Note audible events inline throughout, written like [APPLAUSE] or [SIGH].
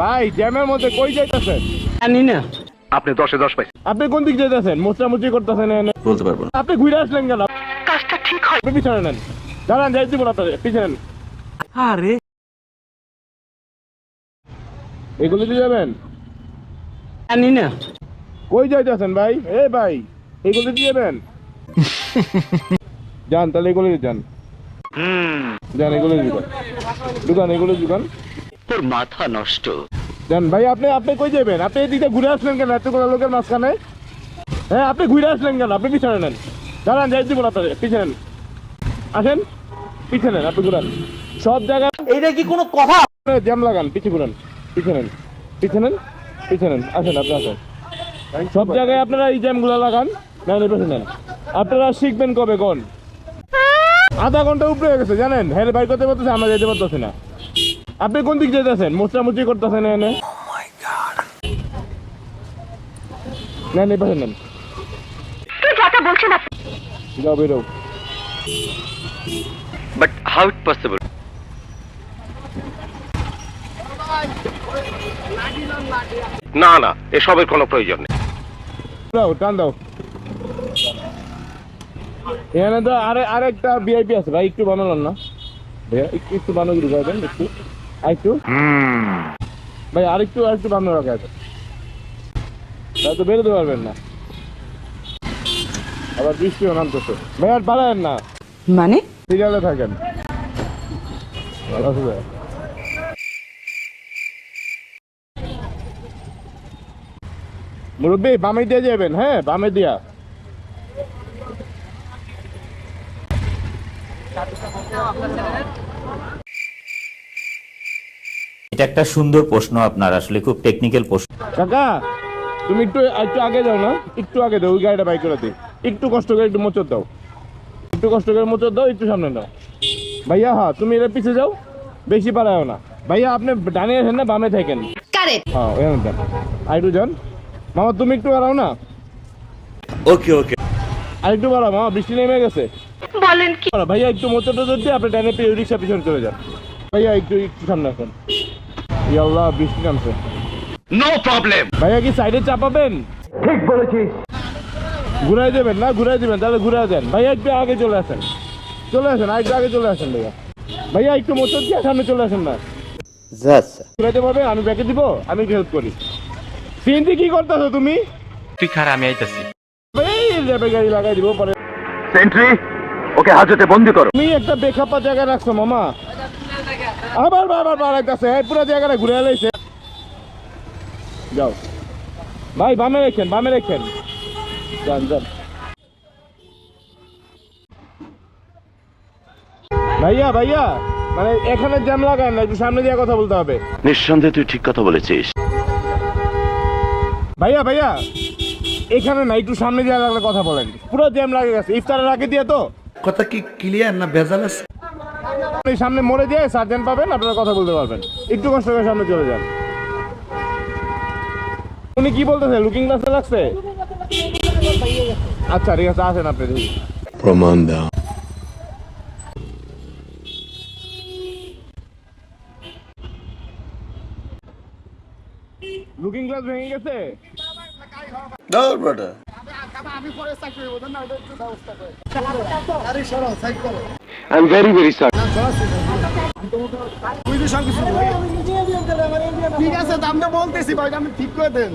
ভাই জ্যামের মধ্যে কই যাইতেছেন? জানি না। আপনি দশে দশ পাইছেন। আপনি কোন দিক যাইতেছেন? মোচড়ামুচি করতেছেন বলতে পারব না। আপনি ঘুরে আসলেন কেন? কাজটা ঠিক হয়। আপনি পিছনে নেন। দাঁড়ান যাই দিব আপনাদের। পিছনে নেন। আরে। এগুলো দিয়ে যাবেন? জানি না। কই যাইতেছেন ভাই? এ ভাই এগুলো দিয়ে যাবেন? [LAUGHS] যান তাহলে এগুলো দিয়ে যান। যান এগুলো দিবেন দোকান এগুলো দোকান তোর মাথা নষ্ট। যান ভাই আপনি আপনি কই যাবেন? আপনি এদিকে ঘুরে আসলেন কেন? এতগুলো লোকের মাঝখানে? হ্যাঁ আপনি ঘুরে আসলেন কেন? আপনি পিছনে নেন। দাঁড়ান যাই দিব আপনাদের পিছনে নেন। আসেন পিছনে নেন আপনি ঘুরান। সব জায়গায় এইটা কি কোনো কথা? জ্যাম লাগান পিছু ঘুরান পিছনে নেন পিছনে নেন পিছনে নেন। আসেন আপনি আসেন। সব জায়গায় আপনারা এই জ্যামগুলো লাগান নেন এই নেন। আপনারা শিখবেন কবে কোন? আধা ঘণ্টা উপরে হয়ে গেছে জানেন? হ্যাঁ বাইক করতে পারতেছে আমরা যেতে পারতেছি না। আপনি কোন দিক যেতেছেন মোচড়ামুচি করতেছেন এনে? নেন এই পাশে নেন। যাও বেরো। বাট হাউ ইট পসিবল না না এসবের কোনো প্রয়োজন নেই। দাও টান দাও। এখানে তো আরে আরেকটা ভিআইপি আছে ভাই একটু বানালাম না। ভাইয়া একটু একটু বানানো শুরু একটু। আর একটু ভাই আরেকটু আরেকটু বানানো রাখা আছে তাই তো বেরোতে পারবেন না। আবার বৃষ্টিও নামতেছে। ভাই আর বাড়ায়েন না। মানে? সিরিয়ালে থাকেন? মুরব্বী বামে দিয়ে যাবেন হ্যাঁ? বামে দিয়া। এটা একটা সুন্দর প্রশ্ন আপনার আসলে খুব টেকনিক্যাল প্রশ্ন। কাকা তুমি একটু একটু আগে যাও না? একটু আগে দাও ওই গাড়িটা বাইক করে দিই একটু কষ্ট করে একটু মোচর দাও। একটু কষ্ট করে মোচর দাও একটু সামনে দাও। ভাইয়া হ্যাঁ তুমি এর পিছিয়ে যাও বেশি পারাও না। ভাইয়া আপনি ডানে আসেন না বামে থাকেন। কারেক্ট হ্যাঁ ওখানে দেন আর একটু যান। মামা তুমি একটু বাড়াও না? ওকে ওকে আর একটু বাড়াও মামা বৃষ্টি নেমে গেছে। বলেন কি? ভাইয়া একটু মোচর টোচর দিয়ে আপনি ডানে পেয়ে রিক্সা পিছনে চলে যান। ভাইয়া একটু একটু সামনে আসেন। ইয়াল্লাহ বৃষ্টি নামছে। নো প্রবলেম ভাইয়া কি সাইডে চাপাবেন ঠিক বলেছিস। ঘুরাই দেবেন না? ঘুরাই দেবেন তাহলে ঘুরাই দেন। ভাইয়া একটু আগে চলে আসেন। চলে আসেন আর একটু আগে চলে আসেন ভাইয়া। ভাইয়া একটু মোচর দিয়ে সামনে চলে আসেন না। ঘুরাইতে পারবেন আমি ব্যাকে দিব আমি হেল্প করি। সিএনজি কি করতেছো তুমি? তুই খারা আমি আইতাছি। এই গাড়ি লাগাই দিব পরে সেন্ট্রি ওকে হাজতে বন্দি করো। তুমি একটা বেখাপা জায়গায় রাখছো মামা। আবার বারবার বাড়াইতেছে। পুরো জায়গাটা ঘুরে এলাইছে যাও। ভাই বামে রেখেন বামে রেখেন। যান যান। ভাইয়া ভাইয়া মানে এখানে জ্যাম লাগায় না একটু সামনে দিয়ে কথা বলতে হবে। নিঃসন্দেহে তুই ঠিক কথা বলেছিস। ভাইয়া ভাইয়া এখানে না একটু সামনে দিয়ে লাগলে কথা বলেন। পুরো জ্যাম লাগে গেছে। ইফতারের আগে দিয়ে তো। কথা কি ক্লিয়ার না ভেজাল আছে? আপনি সামনে মরে দিয়ে সার্জেন্ট পাবেন আপনারা কথা বলতে পারবেন। একটু কষ্ট করে সামনে চলে যান। উনি কি বলতেছে? লুকিং গ্লাসে লাগছে? আচ্ছা ঠিক আছে আসেন আপনি দেখি। প্রমাণ দাও। লুকিং গ্লাস ভেঙে গেছে? দাও বেটা I am very very sorry ঠিক আছে দামটা বলতেছি ভাই আমি ঠিক করে দেন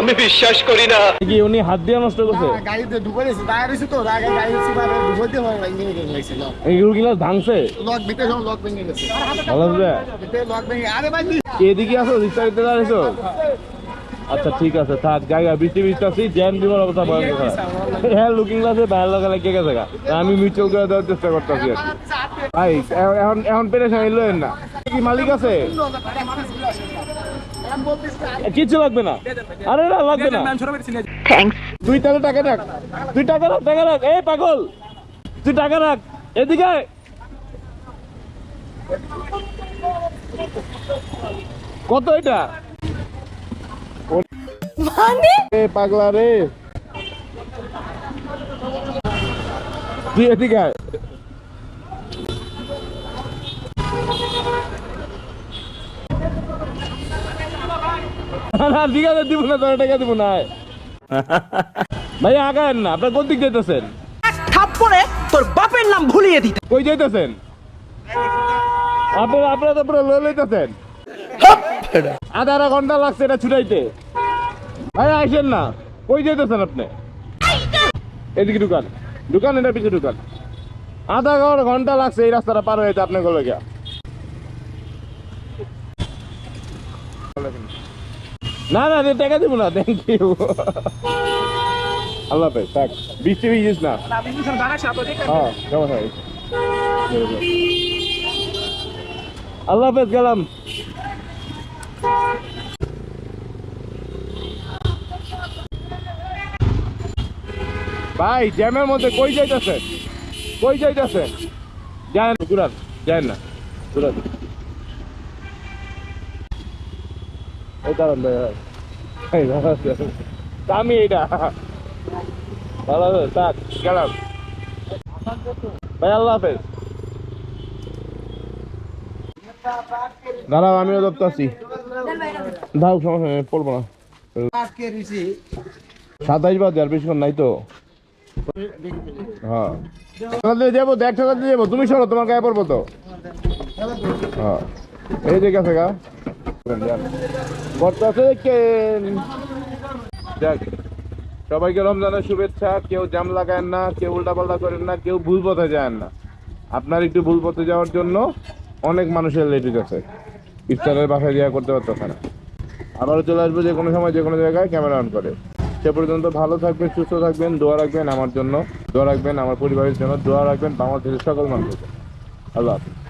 আমি বিশ্বাস করি না। কি উনি হাত দিয়ে নষ্ট করছে? গাড়িতে দিয়েছি দাঁড়িয়ে রয়েছি তো আগে গাড়ি হয় ভাই নিয়ে গেছিল এই গ্লাস ভাঙছে? লক ভিতরে সব লক ভেঙে গেছে। ভালো আছে ভিতরে লক ভেঙে আরে ভাই এদিকে আসো? দাঁড়াইছো আচ্ছা ঠিক আছে থাক জায়গা বৃষ্টি বৃষ্টি আছি জ্যাম দিবার অবস্থা ভয়ঙ্কর। হ্যাঁ লুকিং গ্লাসে বাইরে লাগা লেগে গেছে। আমি মিউচুয়াল করে দেওয়ার চেষ্টা করতেছি ভাই এখন এখন পেরেছেন এলেন না। কি মালিক আছে? এ, কিচ্ছু লাগবে না। আরে না লাগবে না। তুই তাহলে টাকা রাখ। তুই টাকা রাখ টাকা রাখ। এই পাগল। তুই টাকা রাখ। এদিকে। কত এটা? মানে? এ পাগলা রে। তুই এদিকে আয়। না দিব না তোর টাকা দিব না ভাই আগায়েন না আপনার কোন দিক যেতেছেন থাপ্পড়ে তোর বাপের নাম ভুলিয়ে দিতে। কই যাইতেছেন? আপনারা আপনারা তো পুরো লয়ে আধা আধা ঘণ্টা লাগছে এটা ছুটাইতে। ভাই, আইসেন না। কই যাইতেছেন আপনি? এদিকে দোকান দোকান এটা পিছনে দোকান আধা ঘণ্টা লাগছে এই রাস্তাটা পার হয়েছে আপনার গলে না না টাকা দিব না থ্যাংক ইউ আল্লাহ হাফেজ, থাক। বৃষ্টি ভিজিস না। হ্যাঁ আল্লাহ গেলাম। ভাই, জ্যামের মধ্যে কই যাইতেছেন কই যাইতেছেন যায় না ঘুরান যায় না এই দাঁড়ান ভাই। আমি ভালো গেলাম। ভাই, আল্লাহ হাফেজ। দাঁড়াও, আমিও দপ্তর আছি। দাও, সমস্যা পড়ব না। সাতাইশ বাজে আর বেশিক্ষণ নাই তো। হ্যাঁ। যাব দেখ ঠেলাতে যাব তুমি সরো, তোমার গায়ে পড়ব তো। হ্যাঁ। এই যে গেছে গা। সবাইকে রমজানের শুভেচ্ছা, কেউ জাম লাগায়েন না, কেউ উল্টাপাল্টা করেন না, কেউ ভুল পথে যান না। আপনার একটু ভুল পথে যাওয়ার জন্য অনেক মানুষের লেট আছে। ইফতারের বাসায় দেওয়া করতে পারতো না। আবারও চলে আসব যে কোনো সময় যে কোনো জায়গায়, ক্যামেরা অন করে। সে পর্যন্ত ভালো থাকবেন, সুস্থ থাকবেন, দোয়া রাখবেন আমার জন্য দোয়া রাখবেন আমার পরিবারের জন্য, দোয়া রাখবেন বাংলাদেশের সকল মানুষের। আল্লাহ হাফিজ